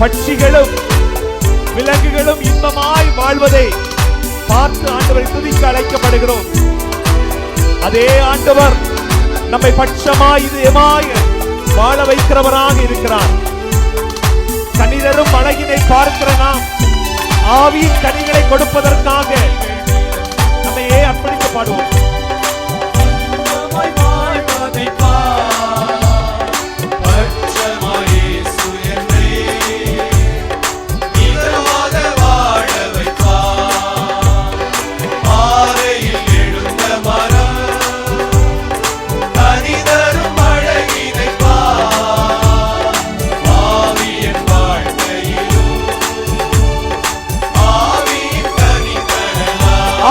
பட்சிகளும் விலங்குகளும் இன்பமாய் வாழ்வதை பார்த்து ஆண்டவரை துதிக்க அழைக்கப்படுகிறோம். அதே ஆண்டவர் நம்மை பட்சமாய் இதயமாய் வாழ வைக்கிறவராக இருக்கிறார். கணிதரும் அழகினை பார்க்கிற நாம் ஆவியின் கனிகளை கொடுப்பதற்காக நம்மையே அர்ப்பணித்து பாடுவோம்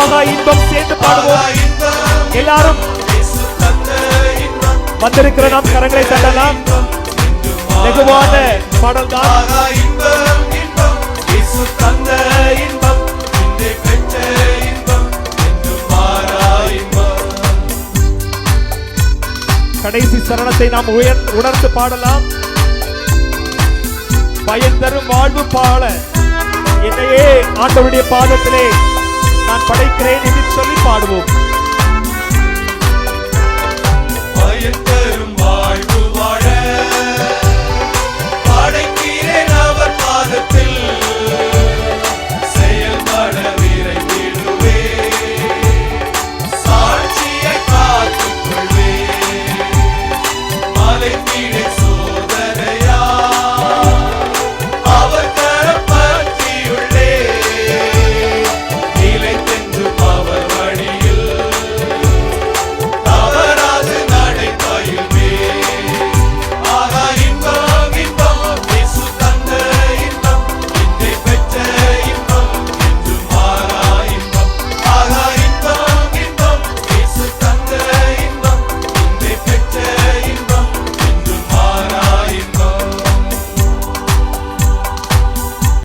ஆகா இன்பம் சேர்ந்து பாடுவோம். எல்லாரும் வந்திருக்கிற நாம் கரங்களை தட்டலாம் வெகுவான பாடல் தான் தந்த இன்பம் பெற்ற இன்பம் கடைசி சரணத்தை நாம் உயர் உணர்ந்து பாடலாம். பயன் தரும் வாழ்வு பாட. என்னையே ஆண்டவருடைய பாதத்திலே நான் படைக்கிறேன் என்று சொல்லி பாடுவோம்.